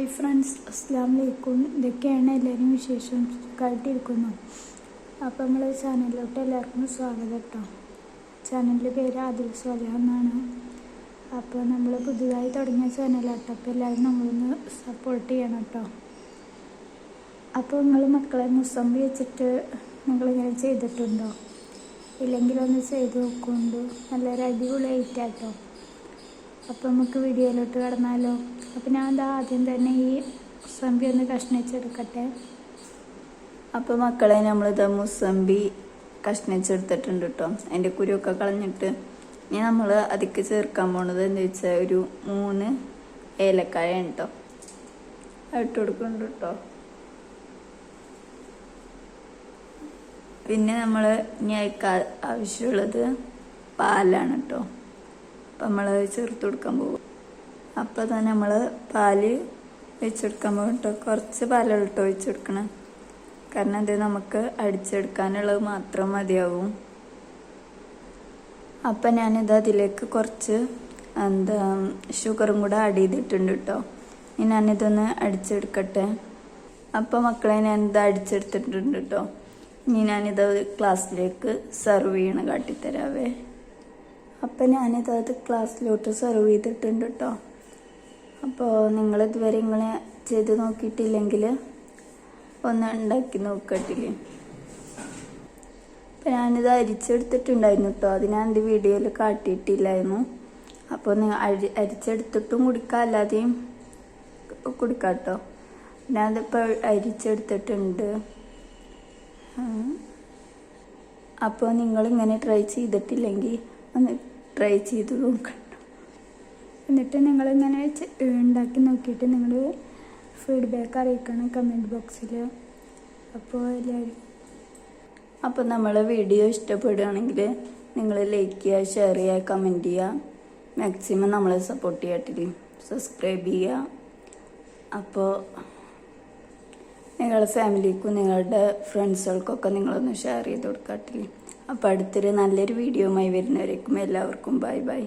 Hi friends അസ്സാം വലൈക്കും ഇതൊക്കെയാണ് എല്ലാവരും വിശേഷം സുഖമായിട്ടിരിക്കുന്നു അപ്പോൾ നമ്മൾ ചാനലിലോട്ട് എല്ലാവർക്കും സ്വാഗതം കേട്ടോ. ചാനലിന്റെ പേര് ആദിൽ സ്വലഹ എന്നാണ്. അപ്പോൾ നമ്മൾ പുതുതായി തുടങ്ങിയ ചാനലാട്ടോ. അപ്പോൾ എല്ലാവരും നമ്മളൊന്ന് സപ്പോർട്ട് ചെയ്യണം കേട്ടോ. അപ്പോൾ നിങ്ങൾ മക്കളെ മുസംബി വെച്ചിട്ട് നിങ്ങളിങ്ങനെ ചെയ്തിട്ടുണ്ടോ? ഇല്ലെങ്കിൽ ഒന്ന് ചെയ്ത് നോക്കുന്നുണ്ട് നല്ലൊരു അടിപൊളി ഐറ്റാട്ടോ അപ്പോൾ നമുക്ക് വീഡിയോയിലോട്ട് കടന്നാലോ. അപ്പോൾ ഞാൻ എന്താ ആദ്യം തന്നെ ഈ മുസമ്പി ഒന്ന് കഷ്ണിച്ചെടുക്കട്ടെ. അപ്പോൾ മക്കളെ നമ്മളിത് മുസമ്പി കഷ്ണിച്ചെടുത്തിട്ടുണ്ട് കേട്ടോ അതിന്റെ കുരുവൊക്കെ കളഞ്ഞിട്ട് ഇനി നമ്മൾ അതിക്ക് ചേർക്കാൻ പോണത് എന്താ വെച്ചാൽ ഒരു മൂന്ന് ഏലക്കായ കേട്ടോ ഇട്ട് കൊടുക്കുന്നുണ്ട് കേട്ടോ പിന്നെ നമ്മൾ ഇനി ആവശ്യമുള്ളത് പാലാണ് കേട്ടോ അപ്പം നമ്മൾ ചേർത്ത് കൊടുക്കാൻ പോകും. അപ്പോൾ തന്നെ നമ്മൾ പാൽ വെച്ചെടുക്കാൻ പോകും കേട്ടോ. കുറച്ച് പാലാണ് കേട്ടോ ഒഴിച്ചെടുക്കണം. കാരണം അത് നമുക്ക് അടിച്ചെടുക്കാനുള്ളത് മാത്രം മതിയാവും. അപ്പം ഞാനിത് അതിലേക്ക് കുറച്ച് എന്താ ഷുഗറും കൂടെ ആഡ് ചെയ്തിട്ടുണ്ട് കേട്ടോ. ഇനി ഞാനിതൊന്ന് അടിച്ചെടുക്കട്ടെ. അപ്പം മക്കളെ ഞാനിത് അടിച്ചെടുത്തിട്ടുണ്ട് കേട്ടോ. ഇനി ഞാനിത് ക്ലാസ്സിലേക്ക് സെർവ് ചെയ്യണം കാട്ടിത്തരാവേ. അപ്പം ഞാനിത് അത് ക്ലാസ്സിലോട്ട് സെർവ് ചെയ്തിട്ടുണ്ട് കേട്ടോ അപ്പോൾ നിങ്ങൾ ഇതുവരെ ഇങ്ങനെ ചെയ്ത് നോക്കിയിട്ടില്ലെങ്കിൽ ഒന്ന് ഉണ്ടാക്കി നോക്കട്ടില്ലേ അപ്പം ഞാനിത് അരിച്ചെടുത്തിട്ടുണ്ടായിരുന്നു കേട്ടോ അത് ഞാൻ എന്റെ വീഡിയോയിൽ കാട്ടിയിട്ടില്ലായിരുന്നു. അപ്പോൾ നിങ്ങൾ അരി അരിച്ചെടുത്തിട്ടും കുടിക്കാം അല്ലാതെയും കുടിക്കാം കേട്ടോ ഞാനതിപ്പോൾ അരിച്ചെടുത്തിട്ടുണ്ട്. അപ്പോൾ നിങ്ങളിങ്ങനെ ട്രൈ ചെയ്തിട്ടില്ലെങ്കിൽ ഒന്ന് ട്രൈ ചെയ്ത് നോക്കണം എന്നിട്ട് നിങ്ങളിങ്ങനെ ചെ- ഉണ്ടാക്കി നോക്കിയിട്ട് നിങ്ങൾ ഫീഡ്ബാക്ക് അറിയിക്കണം കമന്റ് ബോക്സിൽ അപ്പോൾ എല്ലാവരും അപ്പോൾ നമ്മൾ വീഡിയോ ഇഷ്ടപ്പെടുകയാണെങ്കിൽ നിങ്ങൾ ലൈക്ക് ചെയ്യുക ഷെയർ ചെയ്യുക കമന്റ് ചെയ്യുക മാക്സിമം നമ്മളെ സപ്പോർട്ട് ചെയ്യട്ടില്ലേ സബ്സ്ക്രൈബ് ചെയ്യുക അപ്പോൾ നിങ്ങളുടെ ഫാമിലിക്കും നിങ്ങളുടെ ഫ്രണ്ട്സുകൾക്കൊക്കെ നിങ്ങളൊന്ന് ഷെയർ ചെയ്ത് കൊടുക്കട്ടില്ലേ അപ്പോൾ അടുത്തൊരു നല്ലൊരു വീഡിയോയുമായി വരുന്നവരേക്കും എല്ലാവർക്കും ബൈ ബൈ.